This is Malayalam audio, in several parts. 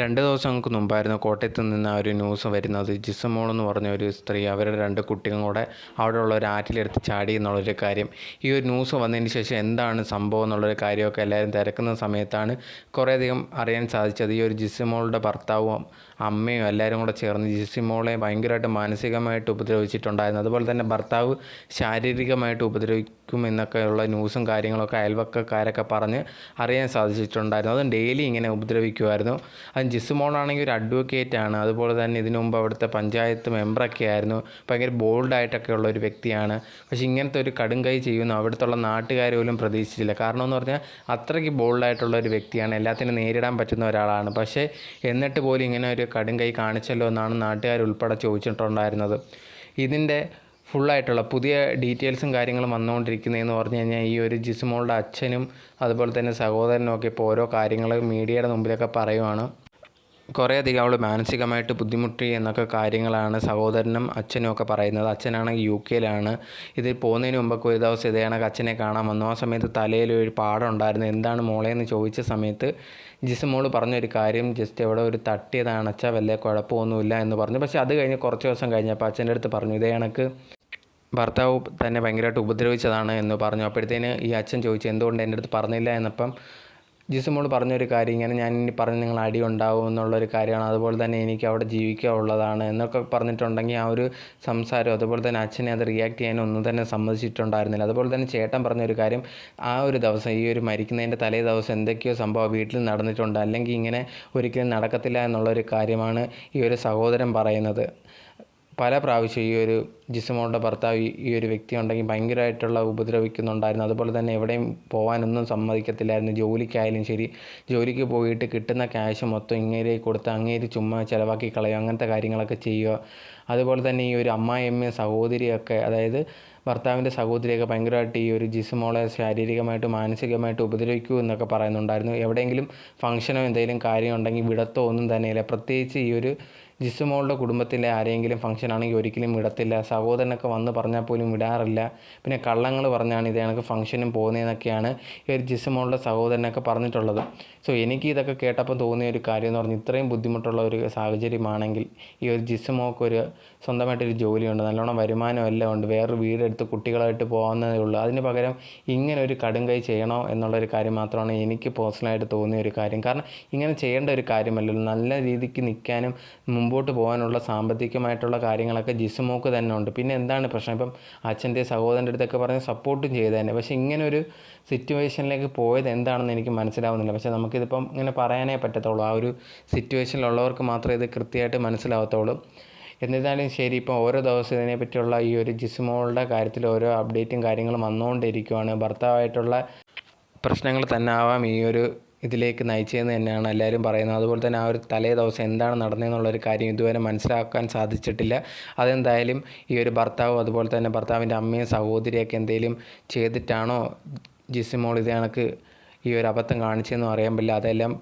രണ്ട് ദിവസങ്ങൾക്ക് മുമ്പായിരുന്നു കോട്ടയത്ത് നിന്ന് ആ ഒരു ന്യൂസ് വരുന്നത്. ജിസമോൾ എന്ന് പറഞ്ഞ ഒരു സ്ത്രീ അവരുടെ രണ്ട് കുട്ടികളും കൂടെ അവിടെയുള്ള ഒരു ആറ്റിലെടുത്ത് ചാടി എന്നുള്ളൊരു കാര്യം. ഈ ഒരു ന്യൂസ് വന്നതിന് ശേഷം എന്താണ് സംഭവം എന്നുള്ളൊരു കാര്യമൊക്കെ എല്ലാവരും തിരക്കുന്ന സമയത്താണ് കുറേയധികം അറിയാൻ സാധിച്ചത്. ഈ ഒരു ജിസിമോളുടെ ഭർത്താവും അമ്മയും എല്ലാവരും കൂടെ ചേർന്ന് ജിസിമോളെ ഭയങ്കരമായിട്ട് മാനസികമായിട്ട് ഉപദ്രവിച്ചിട്ടുണ്ടായിരുന്നു. അതുപോലെ തന്നെ ഭർത്താവ് ശാരീരികമായിട്ട് ഉപദ്രവിക്കും എന്നൊക്കെയുള്ള ന്യൂസും കാര്യങ്ങളൊക്കെ അയൽവക്കക്കാരൊക്കെ പറഞ്ഞ് അറിയാൻ സാധിച്ചിട്ടുണ്ടായിരുന്നു. അതും ഡെയിലി ഇങ്ങനെ ഉപദ്രവിക്കുമായിരുന്നു. അത് ജിസുമോളാണെങ്കിൽ ഒരു അഡ്വക്കേറ്റ് ആണ് അതുപോലെ തന്നെ ഇതിനു മുമ്പ് അവിടുത്തെ പഞ്ചായത്ത് മെമ്പറൊക്കെ ആയിരുന്നു. ഭയങ്കര ബോൾഡായിട്ടൊക്കെ ഉള്ള ഒരു വ്യക്തിയാണ്. പക്ഷേ ഇങ്ങനത്തെ ഒരു കടും കൈ ചെയ്യുന്നു അവിടുത്തെ നാട്ടുകാർ പോലും പ്രതീക്ഷിച്ചില്ല. കാരണം എന്ന് പറഞ്ഞാൽ അത്രയ്ക്ക് ബോൾഡായിട്ടുള്ള ഒരു വ്യക്തിയാണ്. എല്ലാത്തിനും നേരിടാൻ പറ്റുന്ന ഒരാളാണ്. പക്ഷേ എന്നിട്ട് പോലും ഇങ്ങനെ ഒരു കടും കൈ കാണിച്ചല്ലോ എന്നാണ് നാട്ടുകാർ ഉൾപ്പെടെ ചോദിച്ചിട്ടുണ്ടായിരുന്നത്. ഇതിന്റെ ഫുള്ളായിട്ടുള്ള പുതിയ ഡീറ്റെയിൽസും കാര്യങ്ങളും വന്നുകൊണ്ടിരിക്കുന്നതെന്ന് പറഞ്ഞു കഴിഞ്ഞാൽ ഈ ഒരു ജിസുമോളുടെ അച്ഛനും അതുപോലെ തന്നെ സഹോദരനും ഒക്കെ ഇപ്പോൾ ഓരോ കാര്യങ്ങൾ മീഡിയയുടെ മുമ്പിലൊക്കെ പറയുവാണ്. കുറേയധികം അവൾ മാനസികമായിട്ട് ബുദ്ധിമുട്ടി എന്നൊക്കെ കാര്യങ്ങളാണ് സഹോദരനും അച്ഛനും ഒക്കെ പറയുന്നത്. അച്ഛനാണെങ്കിൽ യു കെയിലാണ്. ഇതിൽ പോകുന്നതിന് മുമ്പൊക്കെ ഒരു ദിവസം ഇതേ കണക്ക് അച്ഛനെ കാണാൻ വന്നു. ആ സമയത്ത് തലയിൽ ഒരു പാടം ഉണ്ടായിരുന്നു. എന്താണ് മോളെ എന്ന് ചോദിച്ച സമയത്ത് ജിസ് പറഞ്ഞൊരു കാര്യം ജസ്റ്റ് എവിടെ ഒരു തട്ടിയതാണ് അച്ഛാ വല്ല കുഴപ്പമൊന്നുമില്ല എന്ന് പറഞ്ഞു. പക്ഷേ അത് കഴിഞ്ഞ് കുറച്ച് ദിവസം കഴിഞ്ഞപ്പോൾ അച്ഛന്റെ അടുത്ത് പറഞ്ഞു ഇതേ കണക്ക് ഭർത്താവ് തന്നെ ഭയങ്കരമായിട്ട് ഉപദ്രവിച്ചതാണ് എന്ന് പറഞ്ഞു. അപ്പോഴത്തേന് ഈ അച്ഛൻ ചോദിച്ചു എന്തുകൊണ്ട് എന്റെ അടുത്ത് പറഞ്ഞില്ല? എന്നപ്പം ജിസുമോൾ പറഞ്ഞൊരു കാര്യം ഇങ്ങനെ ഞാൻ ഇനി പറഞ്ഞ് നിങ്ങൾ അടി ഉണ്ടാവും എന്നുള്ളൊരു കാര്യമാണ്. അതുപോലെ തന്നെ എനിക്ക് അവിടെ ജീവിക്കാനുള്ളതാണ് എന്നൊക്കെ പറഞ്ഞിട്ടുണ്ടെങ്കിൽ ആ ഒരു സംസാരം അതുപോലെ തന്നെ അച്ഛനെ അത് റിയാക്ട് ചെയ്യാൻ ഒന്നും തന്നെ സമ്മതിച്ചിട്ടുണ്ടായിരുന്നില്ല. അതുപോലെ തന്നെ ചേട്ടൻ പറഞ്ഞൊരു കാര്യം ആ ഒരു ദിവസം ഈ ഒരു മരിക്കുന്നതിന്റെ തലേ ദിവസം എന്തൊക്കെയോ സംഭവം വീട്ടിൽ നടന്നിട്ടുണ്ട്. അല്ലെങ്കിൽ ഇങ്ങനെ ഒരിക്കലും നടക്കത്തില്ല എന്നുള്ളൊരു കാര്യമാണ് ഈ ഒരു സഹോദരൻ പറയുന്നത്. പല പ്രാവശ്യം ഈ ഒരു ജിസുമോളുടെ ഭർത്താവ് ഈ ഒരു വ്യക്തി ഉണ്ടെങ്കിൽ ഭയങ്കരമായിട്ടുള്ള ഉപദ്രവിക്കുന്നുണ്ടായിരുന്നു. അതുപോലെ തന്നെ എവിടെയും പോകാനൊന്നും സമ്മതിക്കത്തില്ലായിരുന്നു. ജോലിക്കായാലും ശരി ജോലിക്ക് പോയിട്ട് കിട്ടുന്ന ക്യാഷ് മൊത്തം ഇങ്ങേരെ കൊടുത്ത് അങ്ങേര് ചുമ്മാ ചിലവാക്കി കളയുക അങ്ങനത്തെ കാര്യങ്ങളൊക്കെ ചെയ്യുക. അതുപോലെ തന്നെ ഈ ഒരു അമ്മായിയമ്മയും സഹോദരിയൊക്കെ അതായത് ഭർത്താവിന്റെ സഹോദരിയൊക്കെ ഭയങ്കരമായിട്ട് ഈ ഒരു ജിസുമോളെ ശാരീരികമായിട്ട് മാനസികമായിട്ട് ഉപദ്രവിക്കൂ എന്നൊക്കെ പറയുന്നുണ്ടായിരുന്നു. എവിടെയെങ്കിലും ഫംഗ്ഷനോ എന്തെങ്കിലും കാര്യമുണ്ടെങ്കിൽ വിടത്തോ ഒന്നും തന്നെയില്ല. പ്രത്യേകിച്ച് ഈ ഒരു ജിസുമോളുടെ കുടുംബത്തിലെ ആരെങ്കിലും ഫംഗ്ഷൻ ആണെങ്കിൽ ഒരിക്കലും വിടത്തില്ല. സഹോദരനൊക്കെ വന്ന് പറഞ്ഞാൽ പോലും വിടാറില്ല. പിന്നെ കള്ളങ്ങൾ പറഞ്ഞാണ് ഇത് കണക്ക് ഫംഗ്ഷനും പോകുന്നതെന്നൊക്കെയാണ് ഈ ഒരു ജിസുമോളുടെ സഹോദരനൊക്കെ പറഞ്ഞിട്ടുള്ളത്. സോ എനിക്ക് ഇതൊക്കെ കേട്ടപ്പോൾ തോന്നിയ ഒരു കാര്യം എന്ന് പറഞ്ഞാൽ ഇത്രയും ബുദ്ധിമുട്ടുള്ള ഒരു സാഹചര്യമാണെങ്കിൽ ഈ ഒരു ജിസുമോൾക്ക് ഒരു സ്വന്തമായിട്ടൊരു ജോലിയുണ്ട്. നല്ലോണം വരുമാനം എല്ലാം ഉണ്ട്. വേറൊരു വീടെടുത്ത് കുട്ടികളായിട്ട് പോകാവുന്നതേ ഉള്ളൂ. അതിന് പകരം ഇങ്ങനെ ഒരു കടും കൈ ചെയ്യണോ എന്നുള്ളൊരു കാര്യം മാത്രമാണ് എനിക്ക് പേഴ്സണലായിട്ട് തോന്നിയ ഒരു കാര്യം. കാരണം ഇങ്ങനെ ചെയ്യേണ്ട ഒരു കാര്യമല്ലല്ലോ. നല്ല രീതിക്ക് നിൽക്കാനും മുമ്പോട്ട് പോകാനുള്ള സാമ്പത്തികമായിട്ടുള്ള കാര്യങ്ങളൊക്കെ ജിസുമോക്ക് തന്നെ ഉണ്ട്. പിന്നെ എന്താണ് പ്രശ്നം? ഇപ്പം അച്ഛന്റെ സഹോദരന്റെ അടുത്തൊക്കെ പറഞ്ഞ് സപ്പോർട്ടും ചെയ്ത് തന്നെ പക്ഷേ ഇങ്ങനെ ഒരു സിറ്റുവേഷനിലേക്ക് പോയത് എന്താണെന്ന് എനിക്ക് മനസ്സിലാവുന്നില്ല. പക്ഷേ നമുക്കിതിപ്പം ഇങ്ങനെ പറയാനേ പറ്റത്തുള്ളൂ. ആ ഒരു സിറ്റുവേഷനിലുള്ളവർക്ക് മാത്രമേ ഇത് കൃത്യമായിട്ട് മനസ്സിലാവത്തുള്ളൂ. എന്നിരുന്നാലും ശരി ഇപ്പോൾ ഓരോ ദിവസം ഇതിനെപ്പറ്റിയുള്ള ഈ ഒരു ജിസ്മോളുടെ കാര്യത്തിൽ ഓരോ അപ്ഡേറ്റും കാര്യങ്ങളും വന്നുകൊണ്ടിരിക്കുകയാണ് ഭർത്താവായിട്ടുള്ള പ്രശ്നങ്ങൾ തന്നെ ആവാം ഈ ഒരു ഇതിലേക്ക് നയിച്ചതെന്ന് തന്നെയാണ് എല്ലാവരും പറയുന്നത്. അതുപോലെ തന്നെ ആ ഒരു തലേ ദിവസം എന്താണ് നടന്നതെന്നുള്ളൊരു കാര്യം ഇതുവരെ മനസ്സിലാക്കാൻ സാധിച്ചിട്ടില്ല. അതെന്തായാലും ഈ ഒരു ഭർത്താവും അതുപോലെ തന്നെ ഭർത്താവിന്റെ അമ്മയും സഹോദരിയൊക്കെ എന്തെങ്കിലും ചെയ്തിട്ടാണോ ജിസിമോൾ ഇത് കണക്ക് ഈ ഒരു അബദ്ധം കാണിച്ചതെന്നും അറിയാൻ പറ്റില്ല. അതെല്ലാം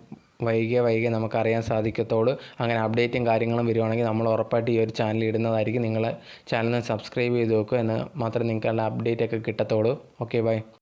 വൈകിയ വൈകിയ നമുക്കറിയാൻ സാധിക്കത്തുള്ളൂ അങ്ങനെ അപ്ഡേറ്റും കാര്യങ്ങളും വരുവാണെങ്കിൽ നമ്മൾ ഉറപ്പായിട്ട് ഈ ഒരു ചാനൽ ഇടുന്നതായിരിക്കും. നിങ്ങൾ ചാനൽ സബ്സ്ക്രൈബ് ചെയ്ത് വെക്കുക എന്ന് മാത്രമേ നിങ്ങൾക്ക് അപ്ഡേറ്റ് ഒക്കെ ഓക്കെ ബൈ.